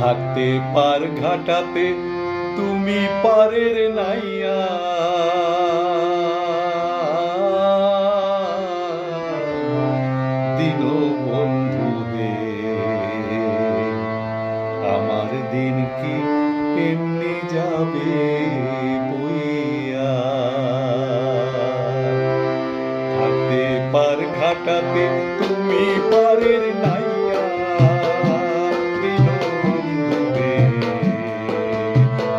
থাকতে পার ঘাটাতে তুমি পারের নাইয়া। দিন বন্ধু হে, আমার দিন কি এমনি যাবে বইয়া? থাকতে পার ঘাটাতে তুমি পারের নাইয়া। Thank you.